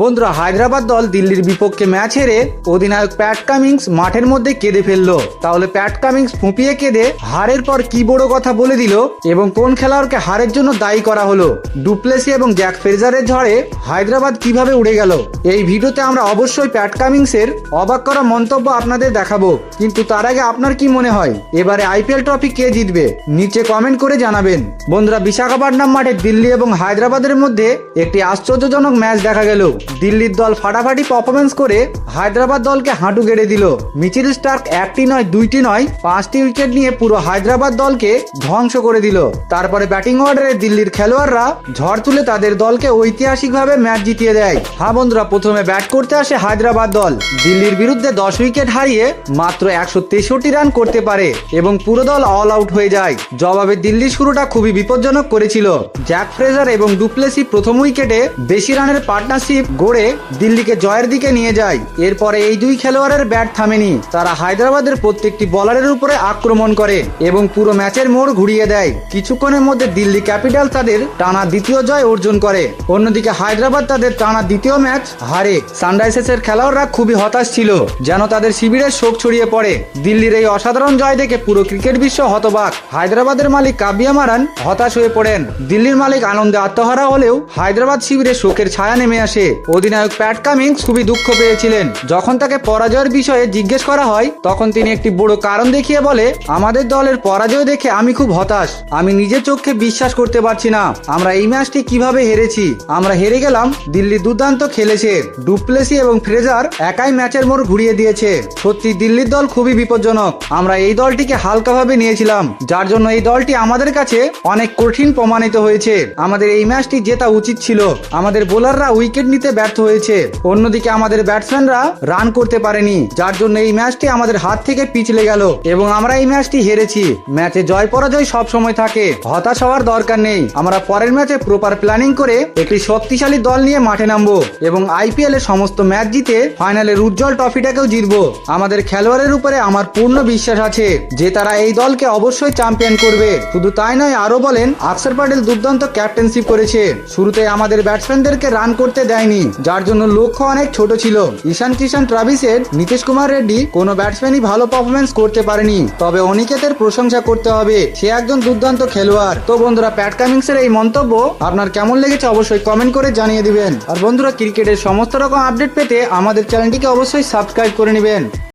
বন্ধুরা, হায়দ্রাবাদ দল দিল্লির বিপক্ষে ম্যাচ হেরে অধিনায়ক প্যাট কামিংস মাঠের মধ্যে কেঁদে ফেলল। তাহলে প্যাট কামিংস ফুঁপিয়ে কেঁদে হারের পর কি বড় কথা বলে দিল এবং কোন খেলোয়াড়কে হারের জন্য দায়ী করা হলো? ডুপ্লেসি এবং জ্যাক ফ্রেজারের ঝড়ে হায়দ্রাবাদ কীভাবে উড়ে গেল? এই ভিডিওতে আমরা অবশ্যই প্যাট কামিংসের অবাক করা মন্তব্য আপনাদের দেখাবো। কিন্তু তার আগে আপনার কি মনে হয়? এবারে আইপিএল ট্রফি কে জিতবে? নিচে কমেন্ট করে জানাবেন। বন্ধুরা, বিশাখাপট্টনম মাঠে দিল্লি এবং হায়দ্রাবাদের মধ্যে একটি আশ্চর্যজনক ম্যাচ দেখা গেল। দিল্লির দল ফাটাফাটি পারফরমেন্স করে হায়দ্রাবাদ দলকে হাঁটু গেড়ে দিল। মিচিল স্টার্ক একটি নয়, দুইটি নয়, পাঁচটি উইকেট নিয়ে পুরো হায়দ্রাবাদ দলকে ধ্বংস করে দিল। তারপরে ব্যাটিং অর্ডারে দিল্লির খেলোয়াড়রা ঝড় তুলে তাদের দলকে ঐতিহাসিকভাবে ম্যাচ জিতিয়ে দেয়। হ্যাঁ বন্ধুরা, প্রথমে ব্যাট করতে আসে হায়দ্রাবাদ দল। দিল্লির বিরুদ্ধে দশ উইকেট হারিয়ে মাত্র একশো তেষট্টি রান করতে পারে এবং পুরো দল অল আউট হয়ে যায়। জবাবে দিল্লির শুরুটা খুবই বিপজ্জনক করেছিল। জ্যাক ফ্রেজার এবং ডুপ্লেসি প্রথম উইকেটে বেশি রানের পার্টনারশিপ গড়ে দিল্লিকে জয়ের দিকে নিয়ে যায়। এরপরে এই দুই খেলোয়াড়ের ব্যাট থামেনি। তারা হায়দ্রাবাদের প্রত্যেকটি বলারের উপরে আক্রমণ করে এবং পুরো ম্যাচের মোড় ঘুরিয়ে দেয়। কিছুক্ষণের মধ্যে দিল্লি ক্যাপিটাল তাদের টানা দ্বিতীয় জয় অর্জন করে। অন্যদিকে হায়দ্রাবাদ তাদের টানা দ্বিতীয় ম্যাচ হারে। সানরাইজার্সের খেলোয়াড়রা খুবই হতাশ ছিল, যেন তাদের শিবিরের শোক ছড়িয়ে পড়ে। দিল্লির এই অসাধারণ জয় দেখে পুরো ক্রিকেট বিশ্ব হতবাক। হায়দ্রাবাদের মালিক কাবিয়া মারান হতাশ হয়ে পড়েন। দিল্লির মালিক আনন্দে আত্মহারা হলেও হায়দ্রাবাদ শিবিরে শোকের ছায়া নেমে আসে। অধিনায়ক প্যাট কামিংস খুবই দুঃখ পেয়েছিলেন। যখন তাকে পরাজয়ের বিষয়ে জিজ্ঞেস করা হয়, তখন তিনি একটি বড় কারণ দেখিয়ে বলে, আমাদের দলের পরাজয় দেখে আমি খুব হতাশ। আমি নিজের চোখে বিশ্বাস করতে পারছি না। আমরা এই ম্যাচটি কীভাবে হেরেছি? আমরা হেরে গেলাম দিল্লি দুর্দান্ত খেলেছে। ডুপ্লেসি এবং ফ্রেজার একাই ম্যাচের মোড় ঘুরিয়ে দিয়েছে। সত্যি, দিল্লির দল খুবই বিপজ্জনক। আমরা এই দলটিকে হালকাভাবে নিয়েছিলাম, যার জন্য এই দলটি আমাদের কাছে অনেক কঠিন প্রমাণিত হয়েছে। আমাদের এই ম্যাচটি জেতা উচিত ছিল। আমাদের বোলাররা উইকেট নিতে ব্যর্থ হয়েছে। অন্যদিকে আমাদের ব্যাটসম্যানরা রান করতে পারেনি, যার জন্য এই ম্যাচটি আমাদের হাত থেকে পিছলে গেল এবং আমরা এই ম্যাচটি হেরেছি। ম্যাচে জয় পরাজয় সব সময় থাকে, হতাশ হওয়ার দরকার নেই। আমরা পরের ম্যাচে প্রপার প্ল্যানিং করে একটি শক্তিশালী দল নিয়ে মাঠে নামবো এবং আইপিএল এর সমস্ত ম্যাচ জিতে ফাইনালের উজ্জ্বল ট্রফিটাকেও জিতবো। আমাদের খেলোয়াড়ের উপরে আমার পূর্ণ বিশ্বাস আছে যে তারা এই দলকে অবশ্যই চ্যাম্পিয়ন করবে। শুধু তাই নয় আরও বলেন আকসর প্যাটেল দুর্দান্ত ক্যাপ্টেনশিপ করেছে। শুরুতে আমাদের ব্যাটসম্যানদেরকে রান করতে দেয়নি যার জন্য লক্ষ্য অনেক ছোট ছিল। ঈশান কিষান ট্রাভিসের নীতিশ কুমার রেড্ডি কোনো ব্যাটসম্যানই ভালো পারফরমেন্স করতে পারেনি। তবে অনিকেতের প্রশংসা করতে হবে। সে একজন দুর্দান্ত খেলোয়াড়। তো বন্ধুরা প্যাট কামিংসের এই মন্তব্য আপনার কেমন লেগেছে অবশ্যই কমেন্ট করে জানিয়ে দিবেন। আর বন্ধুরা, ক্রিকেটের সমস্ত রকম আপডেট পেতে আমাদের চ্যানেলটিকে অবশ্যই সাবস্ক্রাইব করে নেবেন।